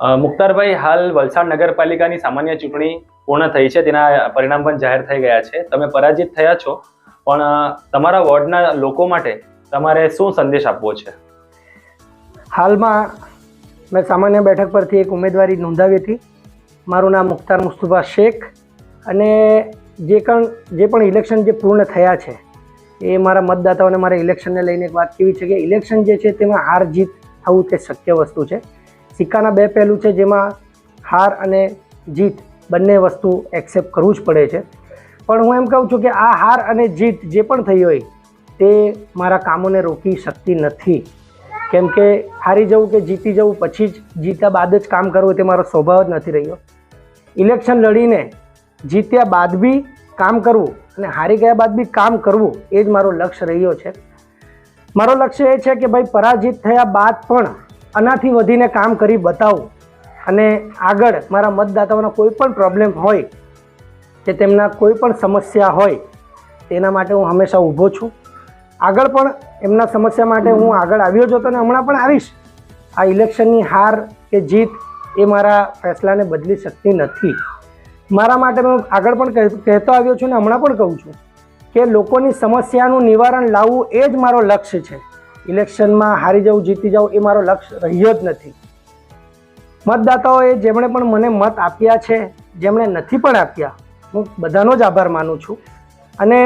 મુખ્તારભાઈ, હાલ વલસાડ નગરપાલિકાની સામાન્ય ચૂંટણી પૂર્ણ થઈ છે. તેના પરિણામ પણ જાહેર થઈ ગયા છે. તમે પરાજિત થયા છો, પણ તમારા વોર્ડના લોકો માટે તમારે શું સંદેશ આપવો છે? હાલમાં મેં સામાન્ય બેઠક પરથી એક ઉમેદવારી નોંધાવી હતી. મારું નામ મુખ્તાર મુસ્તુફા શેખ અને જે પણ જે પણ ઇલેક્શન જે પૂર્ણ થયા છે, એ મારા મતદાતાઓને મારા ઇલેક્શનને લઈને એક વાત કેવી છે કે ઇલેક્શન જે છે તેમાં હાર જીત થવું તે શક્ય વસ્તુ છે. સિક્કાના બે પહેલું છે જેમાં હાર અને જીત બંને વસ્તુ એક્સેપ્ટ કરવું જ પડે છે. પણ હું એમ કહું છું કે આ હાર અને જીત જે પણ થઈ હોય તે મારા કામોને રોકી શકતી નથી. કેમ કે હારી જવું કે જીતી જવું પછી જ જીત્યા બાદ જ કામ કરવું તે મારો સ્વભાવ જ નથી રહ્યો. ઇલેક્શન લડીને જીત્યા બાદ બી કામ કરવું અને હારી ગયા બાદ બી કામ કરવું એ જ મારો લક્ષ્ય રહ્યો છે. મારો લક્ષ્ય એ છે કે ભાઈ પરાજિત થયા બાદ પણ આનાથી વધીને કામ કરી બતાવું. અને આગળ મારા મતદાતાઓનો કોઈ પણ પ્રોબ્લેમ હોય કે તેમના કોઈ પણ સમસ્યા હોય, તેના માટે હું હંમેશા ઊભો છું. આગળ પણ એમના સમસ્યા માટે હું આગળ આવ્યો જ હતો અને હમણાં પણ આવીશ. આ ઇલેક્શનની હાર કે જીત એ મારા ફેસલાને બદલી શકતી નથી. મારા માટે હું આગળ પણ કહેતો- આવ્યો છું ને હમણાં પણ કહું છું કે લોકોની સમસ્યાનું નિવારણ લાવવું એ જ મારો લક્ષ્ય છે. ઇલેક્શનમાં હારી જવું જીતી જવું એ મારો લક્ષ્ય રહ્યો જ નથી. મતદાતાઓએ જેમણે પણ મને મત આપ્યા છે, જેમણે નથી પણ આપ્યા, હું બધાનો જ આભાર માનું છું. અને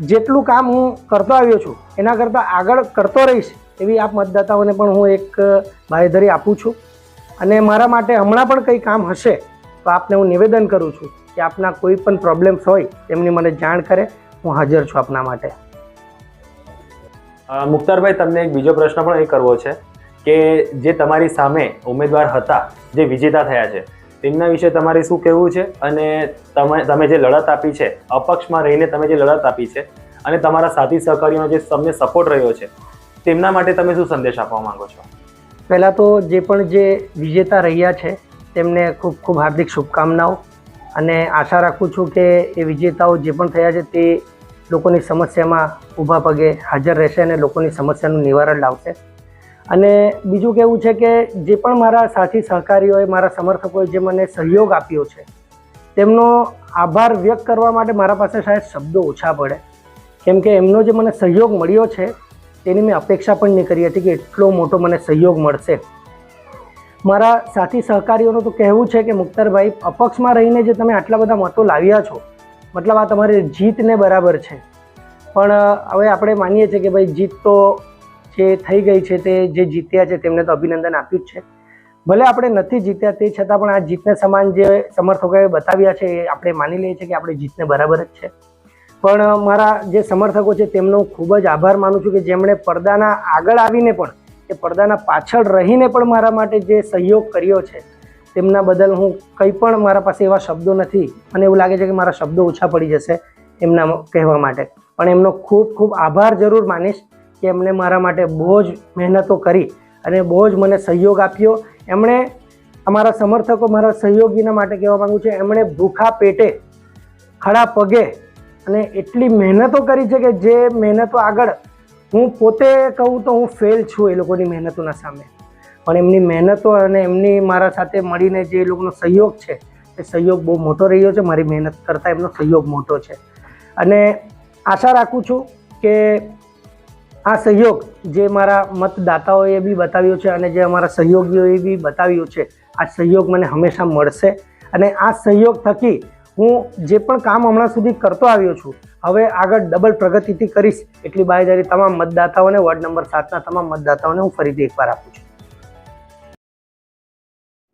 જેટલું કામ હું કરતો આવ્યો છું, એના કરતાં આગળ કરતો રહીશ એવી આપ મતદાતાઓને પણ હું એક બાહેધરી આપું છું. અને મારા માટે હમણાં પણ કંઈ કામ હશે, તો આપને હું નિવેદન કરું છું કે આપના કોઈ પણ પ્રોબ્લેમ્સ હોય તેમની મને જાણ કરે, હું હાજર છું આપના માટે. મુખ્તારભાઈ, તમને એક બીજો પ્રશ્ન પણ એ કરવો છે કે જે તમારી સામે ઉમેદવાર હતા, જે વિજેતા થયા છે, તેમના વિશે તમારે શું કહેવું છે? અને તમે તમે જે લડત આપી છે, અપક્ષમાં રહીને તમે જે લડત આપી છે અને તમારા સાથી સહકારીઓનો જે તમને સપોર્ટ રહ્યો છે, તેમના માટે તમે શું સંદેશ આપવા માંગો છો? પહેલાં તો જે પણ જે વિજેતા રહ્યા છે, તેમને ખૂબ ખૂબ હાર્દિક શુભકામનાઓ અને આશા રાખું છું કે એ વિજેતાઓ જે પણ થયા છે, તે લોકોની સમસ્યામાં ઊભા પગે હાજર રહેશે અને લોકોની સમસ્યાનું નિવારણ લાવશે. અને બીજું કેવું છે કે જે પણ મારા સાથી સહકારીઓએ, મારા સમર્થકોએ જે મને સહયોગ આપ્યો છે, તેમનો આભાર વ્યક્ત કરવા માટે મારા પાસે શાયદ શબ્દો ઓછા પડે. કેમ કે એમનો જે મને સહયોગ મળ્યો છે, તેની મેં અપેક્ષા પણ નહીં કરી હતી કે એટલો મોટો મને સહયોગ મળશે. મારા સાથી સહકારીઓનું તો કહેવું છે કે મુખ્તારભાઈ અપક્ષમાં રહીને જે તમે આટલા બધા મતો લાવ્યા છો મતલબ આ તમારી જીતને બરાબર છે. પણ હવે આપણે માનીએ છીએ કે ભાઈ જીત તો જે થઈ ગઈ છે તે જે જીત્યા છે તેમને તો અભિનંદન આપ્યું જ છે. ભલે આપણે નથી જીત્યા તે છતાં પણ આ જીતને સમાન જે સમર્થકોએ બતાવ્યા છે એ આપણે માની લઈએ છીએ કે આપણે જીતને બરાબર જ છે. પણ મારા જે સમર્થકો છે તેમનો ખૂબ જ આભાર માનું છું કે જેમણે પડદાના આગળ આવીને પણ એ પડદાના પાછળ રહીને પણ મારા માટે જે સહયોગ કર્યો છે તેમના બદલ હું કંઈ પણ મારા પાસે એવા શબ્દો નથી મને એવું લાગે છે કે મારા શબ્દો ઓછા પડી જશે એમના કહેવા માટે. પણ એમનો ખૂબ ખૂબ આભાર જરૂર માનીશ કે એમણે મારા માટે બહુ જ મહેનતો કરી અને બહુ જ મને સહયોગ આપ્યો. એમણે અમારા સમર્થકો મારા સહયોગીના માટે કહેવા માગું છું, એમણે ભૂખા પેટે, ખડા પગે અને એટલી મહેનતો કરી છે કે જે મહેનતો આગળ હું પોતે કહું તો હું ફેલ છું એ લોકોની મહેનતોના સામે. પણ એમની મહેનતો અને એમની મારા સાથે મળીને જે લોકોનો સહયોગ છે, એ સહયોગ બહુ મોટો રહ્યો છે. મારી મહેનત કરતાં એમનો સહયોગ મોટો છે. અને આશા રાખું છું કે આ સહયોગ જે મારા મતદાતાઓએ બી બતાવ્યો છે અને જે અમારા સહયોગીઓએ બી બતાવ્યો છે, આ સહયોગ મને હંમેશા મળશે. અને આ સહયોગ થકી હું જે પણ કામ હમણાં સુધી કરતો આવ્યો છું, હવે આગળ ડબલ પ્રગતિથી કરીશ. એટલી બાહેદારી તમામ મતદાતાઓને, વોર્ડ નંબર સાતના તમામ મતદાતાઓને હું ફરીથી એકવાર આપું છું.